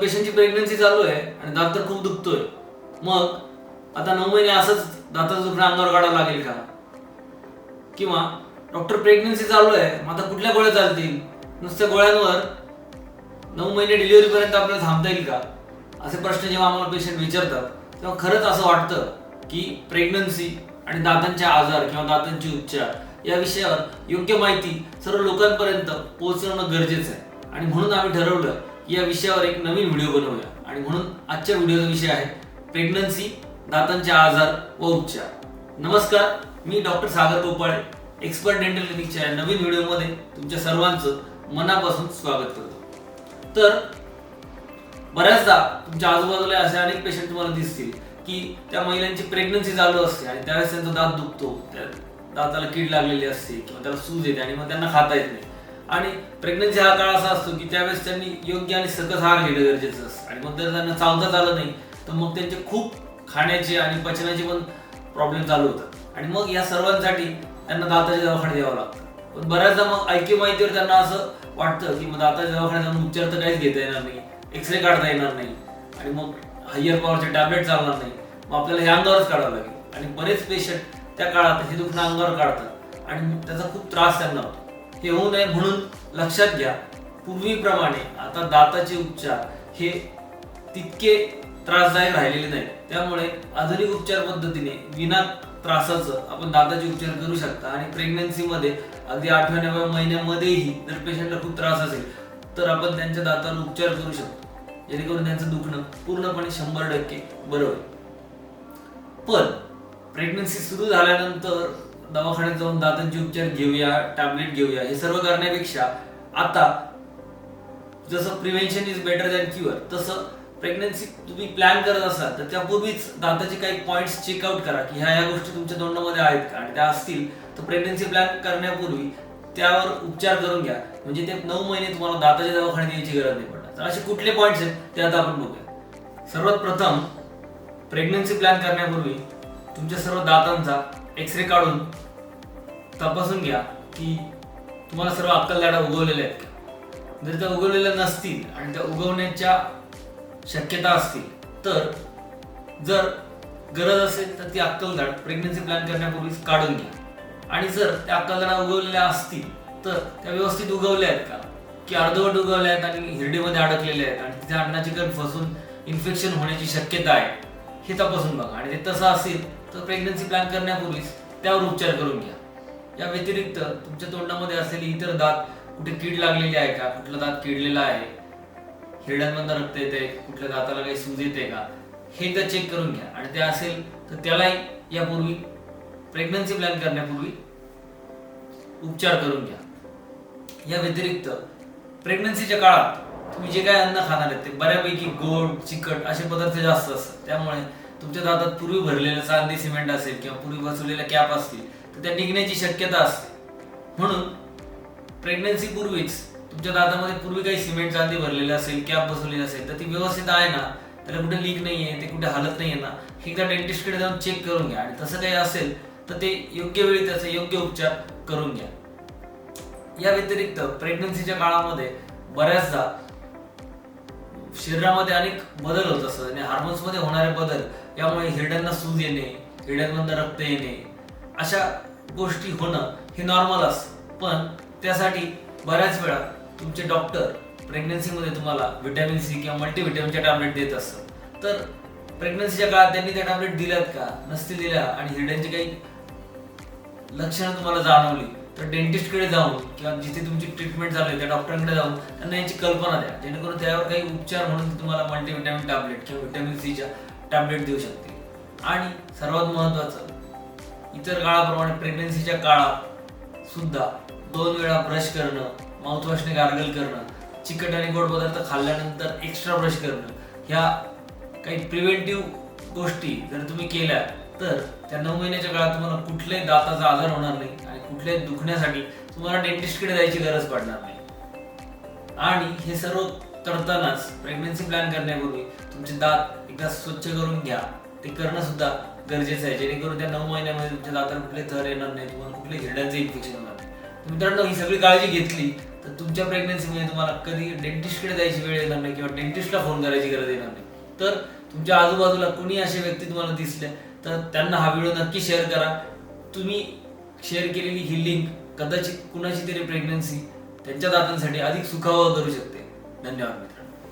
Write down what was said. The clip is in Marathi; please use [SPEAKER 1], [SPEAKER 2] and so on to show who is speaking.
[SPEAKER 1] पेशंटची प्रेग्नन्सी चालू आहे आणि दात तर खूप दुखतोय. मग आता नऊ महिने असंच दाताचं दुखणं अंगावर काढावं लागेल का? किंवा डॉक्टर प्रेग्नन्सी चालू आहे मग आता कुठल्या गोळ्या चालतील? नुसत्या गोळ्यांवर नऊ महिने डिलिव्हरीपर्यंत आपल्याला थांबता येईल का? असे प्रश्न जेव्हा आम्हाला पेशंट विचारतात तेव्हा खरंच असं वाटतं की प्रेग्नन्सी आणि दातांचे आजार किंवा दातांचे उपचार या विषयावर योग्य माहिती सर्व लोकांपर्यंत पोहोचवणं गरजेचं आहे. आणि म्हणून आम्ही ठरवलं या विषयावर एक नवीन व्हिडिओ बनवूया. आणि म्हणून आजच्या व्हिडिओचा विषय आहे प्रेग्नन्सी दातांचे आजार व उपचार. नमस्कार मी doctor Sagar Gopale expert dental क्लिनिकच्या या नवीन व्हिडिओमध्ये तुमच्या सर्वांचं मनापासून स्वागत करतो. तर बऱ्याचदा तुमच्या आजूबाजूला असे अनेक पेशंट तुम्हाला दिसतील की त्या महिलांची प्रेग्नन्सी चालू असते आणि त्यावेळेस त्यांचा दात दुखतो त्या दाताला कीड लागलेली असते किंवा त्याला सूज येते आणि मग त्यांना खाता येत नाही. आणि प्रेग्नन्सी हा काळ असा असतो की त्यावेळेस त्यांनी योग्य आणि सकस आहार घेणं गरजेचं असतं. आणि मग जर त्यांना चावताच आलं नाही तर मग त्यांचे खूप खाण्याचे आणि पचनाचे पण प्रॉब्लेम चालू होतात. आणि मग या सर्वांसाठी त्यांना दाताच्या दवाखान्यात द्यावं लागतं. पण बऱ्याचदा मग ऐक्य माहितीवर त्यांना असं वाटतं की मग दाताच्या दवाखान्यात जाऊन उपचार तर काहीच घेता येणार नाही एक्सरे काढता येणार नाही आणि मग हायर पॉवरचे टॅबलेट चालणार नाही. मग आपल्याला हे अंगावरच काढावं लागेल. आणि बरेच पेशंट त्या काळात हे दुखणं अंगावर काढतात. आणि त्याचा खूप त्रास त्यांना होतो. हे होऊ नये म्हणून लक्षात घ्या. पूर्वीप्रमाणे आता दाताचे उपचार हे तितके त्रासदायक राहिलेले नाही. त्यामुळे आधुनिक उपचार पद्धतीने विना त्रासाचं आपण दाताचे उपचार करू शकता आणि प्रेग्नन्सीमध्ये अगदी आठव्या नव्या महिन्यामध्येही जर पेशंटला खूप त्रास असेल तर आपण त्यांच्या दातावर उपचार करू शकतो. जेणेकरून त्यांचं दुखणं पूर्णपणे शंभर टक्के बरोबर पण प्रेग्नन्सी सुरू झाल्यानंतर दवाखान्यात जाऊन दातांचे उपचार घेऊया टॅबलेट घेऊया हे सर्व करण्यापेक्षा आता जसं prevention is better than cure तसं प्रेग्नन्सी तुम्ही प्लॅन करत असाल तर त्यापूर्वीच दाताचे काही पॉईंट्स चेकआउट करा की ह्या ह्या गोष्टी तुमच्या तोंडामध्ये आहेत का? आणि त्या असतील तर प्रेग्नन्सी प्लॅन करण्यापूर्वी त्यावर उपचार करून घ्या. म्हणजे ते नऊ महिने तुम्हाला दाताच्या दवाखान्यात यायची गरज नाही पडणार. तर असे कुठले पॉईंट्स आहेत ते आता आपण बघूया. सर्वात प्रथम प्रेग्नन्सी प्लॅन करण्यापूर्वी तुमच्या सर्व दातांचा एक्सरे काढून तपासून घ्या की तुम्हाला सर्व अक्कलदाडा उगवलेल्या आहेत का? जर त्या उगवलेल्या नसतील आणि त्या उगवण्याच्या शक्यता असतील तर जर गरज असेल तर ती अक्कलदाड प्रेग्नन्सी प्लॅन करण्यापूर्वीच काढून घ्या. आणि जर त्या अक्कलदाडा उगवलेल्या असतील तर त्या व्यवस्थित उगवल्या आहेत का? की अर्धवट उगवल्या आहेत आणि हिरडीमध्ये अडकलेल्या आहेत आणि तिथे अन्नाची कण फसून इन्फेक्शन होण्याची शक्यता आहे. हे तपासून बघा. आणि ते तसं असेल तर प्रेग्नन्सी प्लॅन करण्यापूर्वीच त्यावर उपचार करून घ्या. या व्यतिरिक्त तुमच्या तोंडामध्ये असलेली इतर दात कुठे कीड लागलेली आहे का? कुठला दात किडलेला आहे? हिरड्यांमधनं रक्त येते कुठल्या दाताला काही सूज येते का? हे एकदा चेक करून घ्या. आणि ते असेल तर त्यालाही यापूर्वी प्रेग्नन्सी प्लॅन करण्यापूर्वी उपचार करून घ्या. या व्यतिरिक्त प्रेग्नन्सीच्या काळात तुम्ही जे काय अन्न खाणार आहेत ते बऱ्यापैकी गोड चिकट असे पदार्थ जास्त असतात. त्यामुळे तुमच्या दातात पूर्वी भरलेलं चांदी सिमेंट असेल किंवा पूर्वी बसवलेल्या कॅप असतील त्या निघण्याची शक्यता असते. म्हणून प्रेग्नन्सी पूर्वीच तुमच्या दातामध्ये पूर्वी काही सिमेंट चांदी भरलेली असेल कॅप बसवलेली असेल तर ती व्यवस्थित आहे ना? त्याला कुठे लीक नाहीये ते कुठे हालत नाहीये ना? हे एकदा डेंटिस्टकडे जाऊन चेक करून घ्या. आणि तसं काही असेल तर ते योग्य वेळी त्याचा योग्य उपचार करून घ्या. या व्यतिरिक्त प्रेग्नन्सीच्या काळामध्ये बऱ्याचदा शरीरामध्ये अनेक बदल होत असतात आणि हार्मोन्समध्ये होणारे बदल यामुळे हिरड्यांना सूज येणे हिरड्यांमधनं रक्त येणे अशा गोष्टी होणं हे नॉर्मल असतं. पण त्यासाठी बऱ्याच वेळा तुमचे डॉक्टर प्रेग्नन्सीमध्ये तुम्हाला व्हिटॅमिन सी किंवा मल्टीव्हिटॅमिनच्या टॅबलेट देत असतात. तर प्रेग्नन्सीच्या काळात त्यांनी त्या टॅबलेट दिल्यात का? नसतील दिल्या आणि हिरड्यांची काही लक्षणं तुम्हाला जाणवली तर डेंटिस्टकडे जाऊन किंवा जिथे तुमची ट्रीटमेंट झाली त्या डॉक्टरांकडे जाऊन त्यांना याची कल्पना द्या. जेणेकरून त्यावर काही उपचार म्हणून तुम्हाला मल्टीव्हिटॅमिन टॅबलेट किंवा व्हिटॅमिन सीच्या टॅबलेट देऊ शकतील. आणि सर्वात महत्त्वाचं इतर काळाप्रमाणे प्रेग्नन्सीच्या काळात सुद्धा दोन वेळा ब्रश करणं माउथवॉशने गार्गल करणं चिकट आणि गोड पदार्थ खाल्ल्यानंतर एक्स्ट्रा ब्रश करणं ह्या काही प्रिव्हेंटिव्ह गोष्टी जर तुम्ही केल्या तर त्या नऊ महिन्याच्या काळात तुम्हाला कुठल्याही दाताचा आजार होणार नाही आणि कुठल्याही दुखण्यासाठी तुम्हाला डेंटिस्टकडे जायची गरज पडणार नाही. आणि हे सर्व करतानाच प्रेग्नन्सी प्लॅन करण्यापूर्वी तुमचे दात एकदा स्वच्छ करून घ्या. ते करणं सुद्धा गरजेचं आहे. जेणेकरून त्या नऊ महिन्यामध्ये तुमच्या दाताला कुठले थर येणार नाही तुम्हाला कुठले हिरड्यांचे इन्फेक्शन होणार नाही मित्रांनो ही सगळी काळजी घेतली तर तुमच्या प्रेग्नन्सीमध्ये तुम्हाला कधी डेंटिस्टकडे जायची वेळ येणार नाही किंवा डेंटिस्टला फोन करायची गरज येणार नाही. तर तुमच्या आजूबाजूला कुणी असे व्यक्ती तुम्हाला दिसले तर त्यांना हा व्हिडिओ नक्की शेअर करा. तुम्ही शेअर केलेली ही लिंक कदाचित कुणाची तरी प्रेग्नन्सी त्यांच्या दातांसाठी अधिक सुखावह करू शकते. धन्यवाद मित्रांनो.